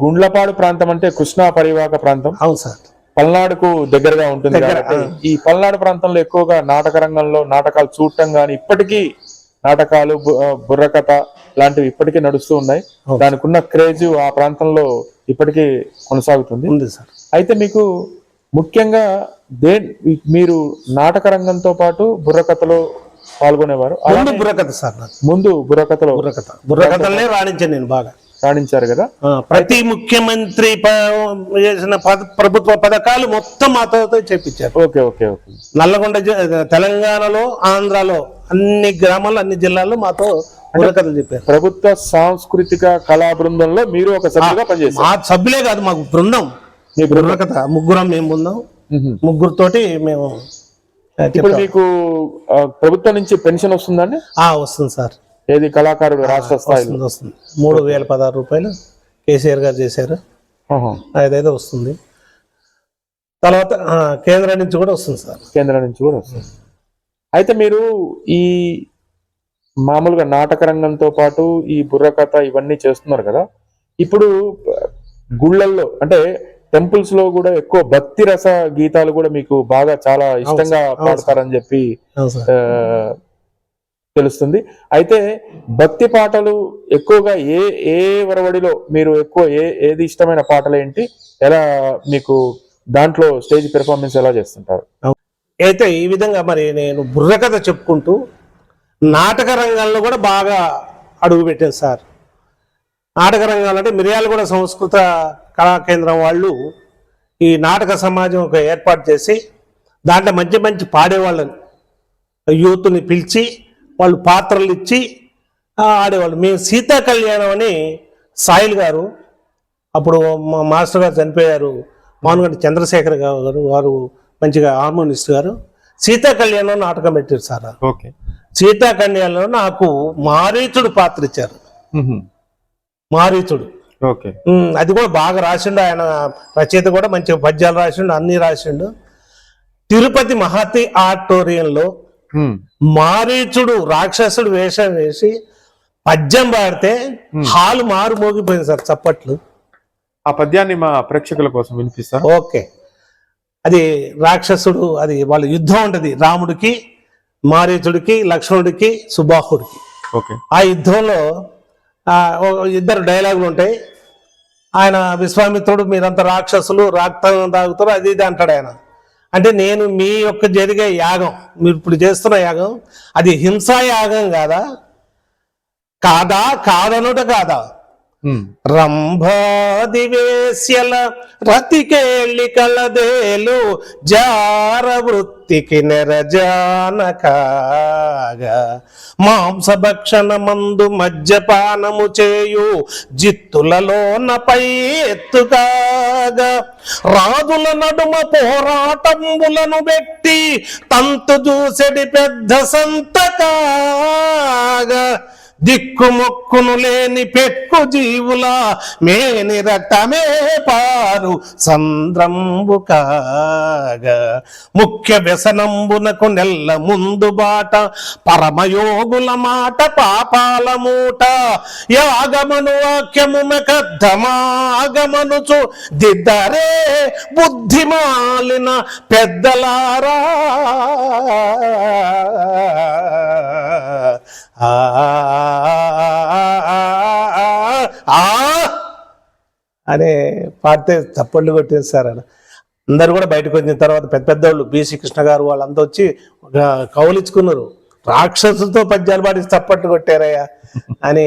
గుండ్లపాడు ప్రాంతం అంటే కృష్ణా పరివాహక ప్రాంతం. అవును సార్. పల్నాడుకు దగ్గరగా ఉంటుంది ఈ పల్నాడు ప్రాంతంలో ఎక్కువగా నాటక రంగంలో నాటకాలు చూడటం గాని ఇప్పటికీ నాటకాలు బుర్రకథ లాంటివి ఇప్పటికీ నడుస్తూ ఉన్నాయి. దానికి ఉన్న క్రేజ్ ఆ ప్రాంతంలో ఇప్పటికీ కొనసాగుతుంది. ఉంది సార్. అయితే మీకు ముఖ్యంగా దే మీరు నాటక రంగంతో పాటు బుర్రకథలో పాల్గొనేవారు. ముందు బుర్రకథ సార్ ముందు బుర్రకథలో. బుర్రకథ. బుర్రకథలనే రాణించాను నేను బాగా. రాణించారు కదా? ప్రతి ముఖ్యమంత్రి చేసిన పద- ప్రభుత్వ పథకాలు మొత్తం మాతో చెప్పించారు ఓకే ఓకే ఓకే. నల్లగొండ తెలంగాణలో ఆంధ్రాలో అన్ని గ్రామాల్లో అన్ని జిల్లాల్లో మాతో బుర్రకథలు చెప్పారు. ప్రభుత్వ సాంస్కృతిక కళా బృందంలో మీరు ఒక సభ్యుగా పనిచేశారు. మా సభ్యులే కాదు మాకు బృందం. మీ బుర్రకథ ముగ్గురం మేము బృందం. ముగ్గురుతోటి మేము ఇప్పుడు. మీకు ప్రభుత్వం నుంచి పెన్షన్ వస్తుందండి ఆ, వస్తుంది సార్. ఏది కళాకారుడు రాష్ట్ర స్థాయిలో? వస్తుంది మూడు వేల పదహారు రూపాయలు కేసీఆర్ గారు చేశారు. అదైతే వస్తుంది. తర్వాత కేంద్రం నుంచి కూడా వస్తుంది సార్. కేంద్రం నుంచి కూడా వస్తుంది. అయితే మీరు ఈ మామూలుగా నాటక రంగంతో పాటు ఈ బుర్రకథ ఇవన్నీ చేస్తున్నారు కదా. ఇప్పుడు గుళ్ళల్లో అంటే టెంపుల్స్లో కూడా ఎక్కువ భక్తి రస గీతాలు కూడా మీకు బాగా చాలా ఇష్టంగా. పాడతారని చెప్పి తెలుస్తుంది. అయితే భక్తి పాటలు ఎక్కువగా ఏ ఏ వరవడిలో మీరు ఎక్కువ ఏ ఏది ఇష్టమైన పాటలు ఏంటి? ఎలా మీకు దాంట్లో స్టేజ్ పెర్ఫార్మెన్స్ ఎలా చేస్తుంటారు? అయితే ఈ విధంగా మరి నేను బుర్రకథ చెప్పుకుంటూ నాటక రంగంలో కూడా బాగా అడుగు పెట్టాను సార్. నాటక రంగాలు అంటే మిర్యాలగూడ సంస్కృత కళా కేంద్రం వాళ్ళు ఈ నాటక సమాజం ఒక ఏర్పాటు చేసి దాంట్లో మంచి మంచి పాడేవాళ్ళని యూత్ని పిలిచి వాళ్ళు పాత్రలు ఇచ్చి ఆడేవాళ్ళు. మేము సీతా కళ్యాణం అని సాయిల్ గారు అప్పుడు మా మాస్టర్ గారు చనిపోయారు. మానుగంటి చంద్రశేఖర్ గారు వారు మంచిగా హార్మోనిస్ట్ గారు. సీతా కళ్యాణం నాటకం పెట్టారు సార్. ఓకే. సీతా కళ్యాణంలో నాకు మారీచుడు పాత్ర ఇచ్చారు. మారీచుడు. ఓకే. అది కూడా బాగా రాసిండు ఆయన రచయిత కూడా మంచి పద్యాలు రాసిండు అన్ని రాసిండు. తిరుపతి మహతి ఆడిటోరియంలో మారీచుడు రాక్షసుడు వేషం వేసి పద్యం పాడితే హాలు మారు మోగిపోయింది సార్ చప్పట్లు. ఆ పద్యాన్ని మా ప్రేక్షకుల కోసం వినిపిస్తారు ఓకే. అది రాక్షసుడు అది వాళ్ళ యుద్ధం ఉంటది. రాముడికి మారీచుడికి లక్ష్మణుడికి సుబాహుడికి. ఓకే. ఆ యుద్ధంలో ఇద్దరు డైలాగులు ఉంటాయి. ఆయన విశ్వామిత్రుడు మీరంతా రాక్షసులు రక్తం తాగుతారు అది ఇది అంటాడు ఆయన. అంటే నేను మీ యొక్క జరిగే యాగం మీరు ఇప్పుడు చేస్తున్న యాగం అది హింసాయాగం కాదా? కాదా? కాదనుట కాదా? రంభాదివేశ్యల రతికేళి కలదేలు జార వృత్తికి నెరజానకాగా మాంసభక్షణ మందు మద్యపానము చేయు జిత్తులలోన పై ఎత్తుకాగా రాజుల నడుమ పోరాటంబులను పెట్టి తంతు చూసెడి పెద్ద సంతకాగా. దిక్కుమొక్కును లేని పెక్కు జీవుల మేని రక్తమే పారు సంద్రంబు కాగా. ముఖ్య వ్యసనంబునకు నెల్ల ముందు బాట పరమయోగుల మాట పాపాల మూట. యాగమను వాక్యము మెకద్దమాగమనుచు దిద్దరే బుద్ధిమాలిన పెద్దలారా. అనే పాడితే చప్పట్లు కొట్టేస్తారు ఆయన అందరు కూడా బయటకు వచ్చిన తర్వాత పెద్ద పెద్దవాళ్ళు బీసీ కృష్ణ గారు వాళ్ళంతా వచ్చి కౌలిచ్చుకున్నారు రాక్షసులతో పద్యాలు పాడి తప్పట్లు కొట్టారయ్యా అని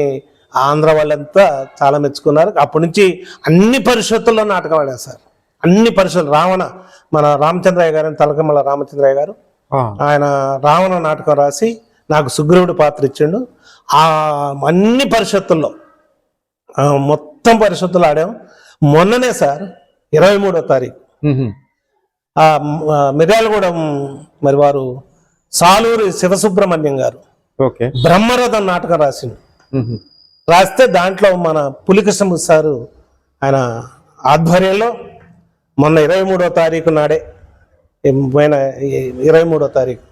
ఆంధ్ర వాళ్ళంతా చాలా మెచ్చుకున్నారు అప్పటి నుంచి అన్ని పరిషత్తుల్లో నాటకం ఆడారు సార్ అన్ని పరిషత్తులు రావణ మన రామచంద్రయ్య గారు అని తలకమల రామచంద్రయ్య గారు ఆయన రావణ నాటకం రాసి నాకు సుగ్రీవుడి పాత్ర ఇచ్చిండు. ఆ అన్ని పరిషత్తుల్లో మొత్తం పరిషత్తులు ఆడాం. మొన్ననే సార్ ఇరవై మూడో తారీఖు. మిర్యాలగూడెం మరి వారు సాలూరి శివసుబ్రహ్మణ్యం గారు ఓకే. బ్రహ్మరథం నాటకం రాసిండు. రాస్తే దాంట్లో మన పులికృష్ణమూర్తి సారు ఆయన ఆధ్వర్యంలో మొన్న ఇరవై మూడో తారీఖు నాడే పోయిన ఇరవై మూడో తారీఖు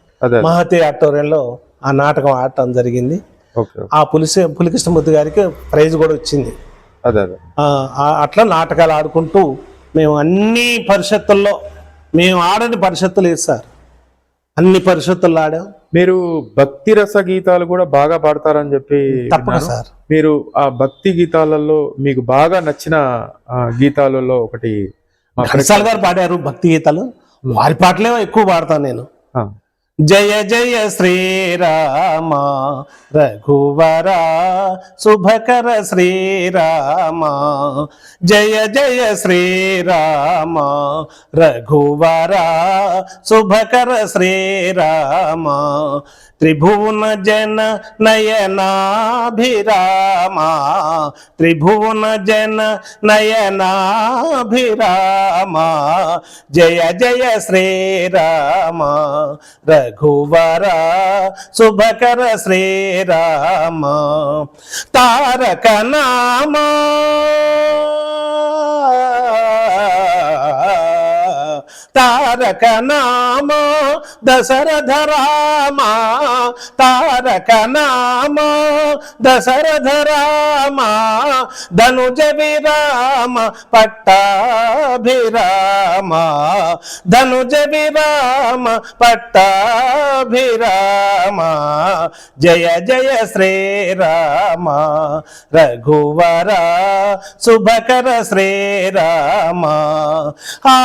మహతి ఆడిటోరియంలో ఆ నాటకం ఆడటం జరిగింది. ఓకే ఆ పులిసి పులికృష్ణమూర్తి గారికి ప్రైజ్ కూడా వచ్చింది. అట్లా నాటకాలు ఆడుకుంటూ మేము అన్ని పరిషత్తుల్లో మేము ఆడని పరిషత్తులు లేదు సార్. అన్ని పరిషత్తుల్లో ఆడాం. మీరు భక్తి రస గీతాలు కూడా బాగా పాడతారని చెప్పి తప్పక. సార్. మీరు ఆ భక్తి గీతాలలో మీకు బాగా నచ్చిన గీతాలలో ఒకటి గారు పాడారు భక్తి గీతాలు. వారి పాటలే ఎక్కువ పాడతాను నేను. ఆ, జయ జయ శ్రీరామ రఘువర శుభకర శ్రీరామ జయ జయ శ్రీరామ రఘువర శుభకర శ్రీరామ త్రిభువన జన నయనాభిరామ త్రిభువన జన నయనాభిరామ జయ జయ శ్రీరామ రఘువరా శుభకర శ్రీరామ తారక నామా. తారక నామ దశరథ రామ తారక నామ దశరథ రామ ధనుజ విరామ పట్టాభిరామ ధనుజ విరామ పట్టాభిరామ జయ జయ శ్రీరామ రఘువర శుభకర శ్రీరామ ఆ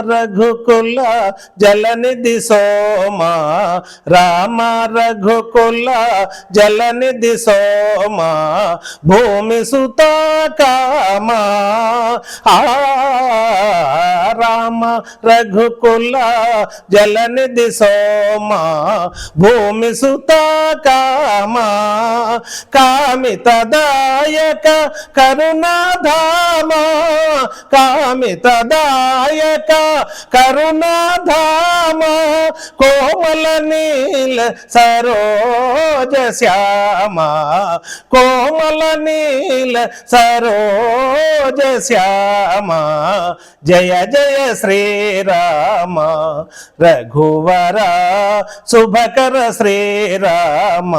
రఘుకుల జలనిధి సోమ. రామ రఘుకుల జలనిధి సోమ. భూమి సుతాకామ కామా. రామ రఘుకుల జలనిధి సోమ. భూమి సుతాకామ కామితదాయక కరుణాధామ. కామితదాయక కరుణాధామ కోమల నీల సరోజ శ్యామ కోమల నీల సరోజ శ్యామ. జయ జయ శ్రీరామ రఘువర శుభకర శ్రీరామ.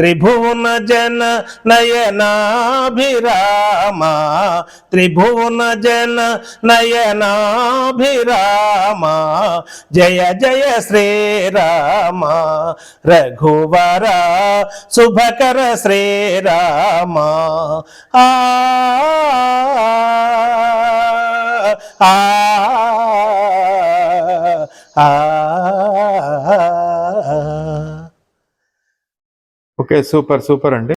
త్రిభువన జన నయనాభిరామ త్రిభువన జన నయనాభిరామ జయ జయ శ్రీరామ రఘువర శుభకర శ్రీరామ. ఆ ఆ ఆ. ఓకే సూపర్ సూపర్ అండి.